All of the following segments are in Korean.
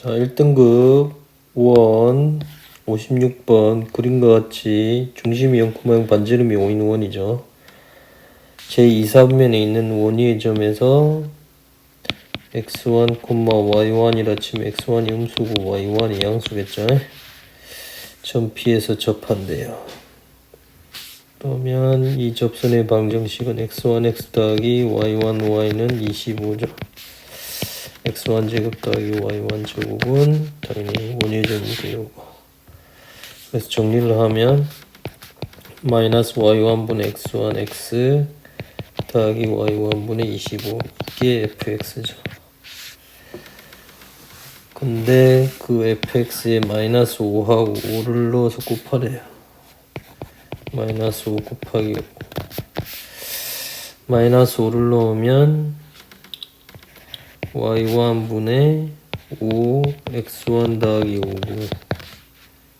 자, 1등급 원 56번 그림과 같이 중심이 0,0 반지름이 5인 원이죠. 제2사분면에 있는 원위의 점에서 x1, y1이라 치면 x1이 음수고 y1이 양수겠죠. 점 P에서 접한대요. 그러면 이 접선의 방정식은 x1, x 더하기 y1, y는 25죠. X1 제곱 더하기 y1 제곱은 당연히 점이 되고 그래서 정리를 하면 마이너스 y1분의 x1 x 더하기 y1분의 25 이게 fx죠. 근데 그 fx에 마이너스 5하고 5를 넣어서 곱하래요. 마이너스 5 곱하기 5. 마이너스 5를 넣으면 y1 분의 5 x1 더하기 5고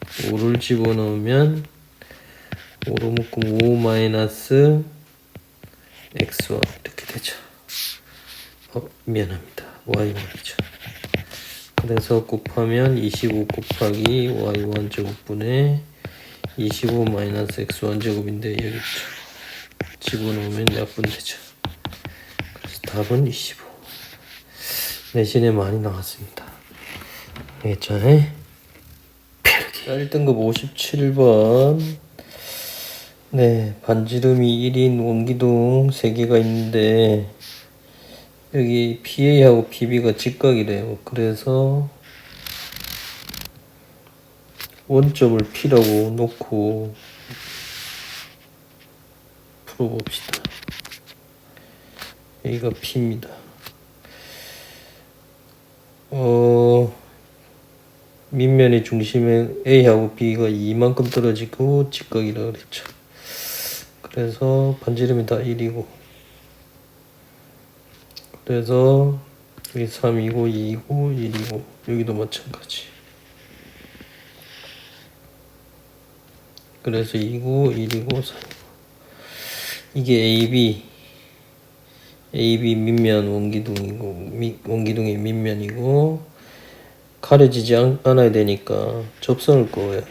5를 집어넣으면 5로 묶으면 5 마이너스 x1 이렇게 되죠. 어, 미안합니다. y1이죠. 그래서 곱하면 25 곱하기 y1 제곱분의 25 마이너스 x1 제곱인데 여기. 집어넣으면 약분 되죠. 그래서 답은 25. 내신에 많이 나왔습니다. 알겠죠? 자, 1등급 57번. 네, 반지름이 1인 원기둥 3개가 있는데, 여기 PA하고 PB가 직각이래요. 그래서, 원점을 P라고 놓고 풀어봅시다. 여기가 P입니다. 어, 밑면의 중심에 A하고 B가 이만큼 떨어지고 직각이라 그랬죠. 그래서 반지름이 다 1이고 그래서 여기 3이고 2이고 1이고 여기도 마찬가지. 그래서 2고 1이고 3이고 이게 AB AB 밑면 원기둥이고 미, 원기둥의 밑면이고 가려지지 않, 않아야 되니까 접선을 그어요.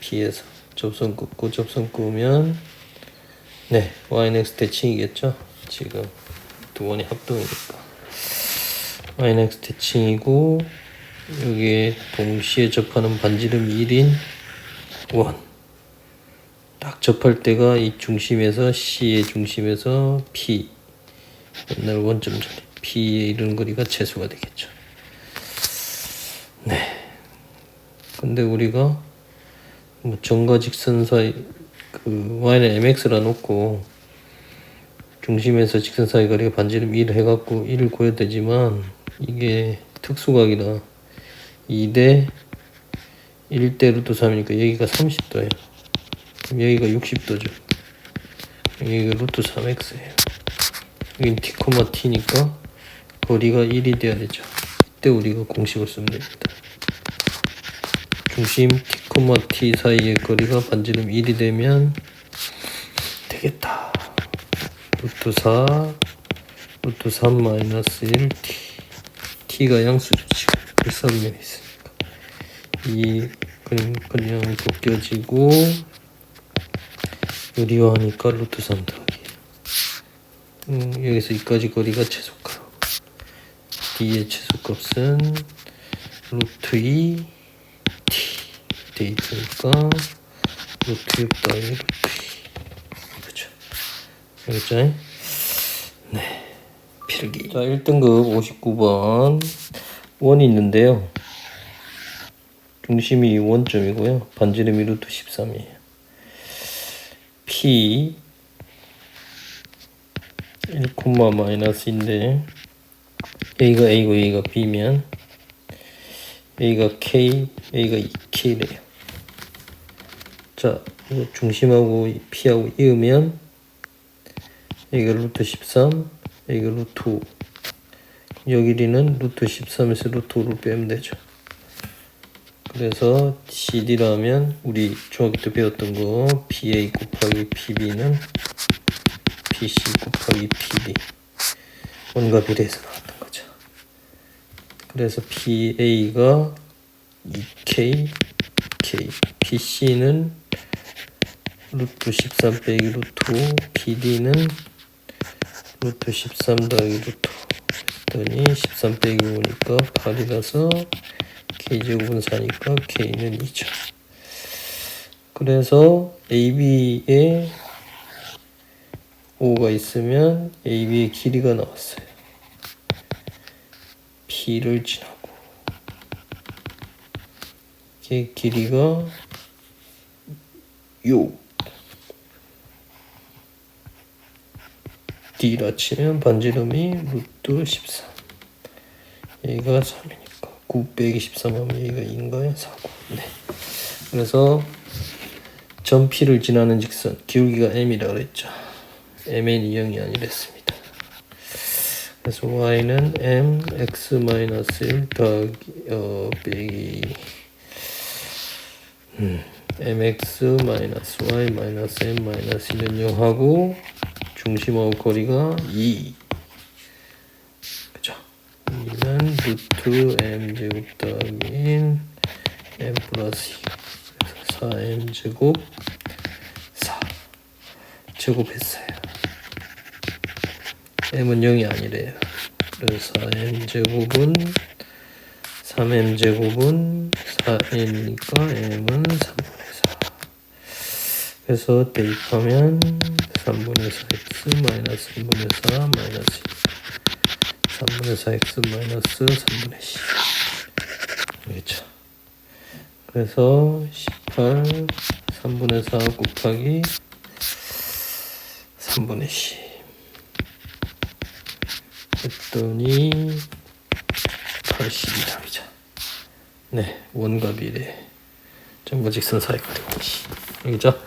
B에서 접선 긋고 접선 그으면 네 YNX 대칭이겠죠. 지금 두 원이 합동이니까 YNX 대칭이고 여기에 동시에 접하는 반지름 1인 원. 딱 접할 때가 이 중심에서 C의 중심에서 P 옛날 원점 자리 P에 이르는 거리가 최소가 되겠죠. 네. 근데 우리가 뭐 점과 직선 사이 그 y는 mx라 놓고 중심에서 직선 사이 거리가 반지름 1 해갖고 1을 구해야 되지만 이게 특수각이라 2대 1대 루트 3이니까 여기가 30도예요. 그럼 여기가 60도죠. 여기가 루트 3x예요. 여긴 t, t니까 거리가 1이 돼야 되죠. 이때 우리가 공식을 쓰면 됩니다. 중심 t, t 사이의 거리가 반지름 1이 되면 되겠다. 루트 4, 루트 3 마이너스 1 t. t가 양수죠 지금 일사분면에 있으니까. 이 그냥 그냥 벗겨지고 유리화하니까 루트 3 더하기. 음, 여기서 이까지 거리가 최소값. d의 최소값은 루트 2 t. 데이터니까 루트 6 더하기 루트 2 그죠. 알겠죠? 네. 필기. 자 1등급 59번. 원이 있는데요. 중심이 원점이고요. 반지름이 루트 13이에요. P 1, 마이너스인데 A가 A고 A가 B면 A가 K, A가 2K래요. 자, 중심하고 P하고 이으면 A가 루트 13, A가 루트 5. 여기리는 루트 13에서 루트 5를 빼면 되죠. 그래서 CD라면 우리 중학교 때 배웠던 거 PA 곱하기 PB는 PC 곱하기 PB 원과 비례해서 나왔던 거죠. 그래서 PA가 2K, K, PC는 루트 13 빼기 루트 5, PD는 루트 13 더하기 루트 5 했더니 13 빼기 5니까 8이라서 K제곱은 4니까 K는 2죠. 그래서 AB에 5가 있으면 AB의 길이가 나왔어요. P를 지나고 이게 길이가 6 D라 치면 반지름이 루트 13 여기가 3이니까 9 빼기 13 하면 여기가 2인가요? 4고 네. 그래서 점 P를 지나는 직선 기울기가 M이라 그랬죠 MN 2형이 아니랬습니다. 그래서 y는 m x 마이너스 1 더하기 어 빼기 음, mx 마이너스 y 마이너스 m 마이너스 1은 0하고 중심하고 거리가 2 그죠 2는 루트 m 제곱 더하기 m 플러스 2 그래서 4m 제곱 4 제곱했어요 m은 0이 아니래요. 그래서 4m 제곱은 3m 제곱은 4n이니까 m은 3분의 4. 그래서 대입하면 3분의 4x 마이너스 3분의 4 마이너스 2. 3분의 4x 마이너스 3분의 10. 그렇죠. 그래서 18 3분의 4 곱하기 3분의 10. 했더니 82답이죠. 네, 원값이래. 정거직선 사이거리 공식. 여기죠.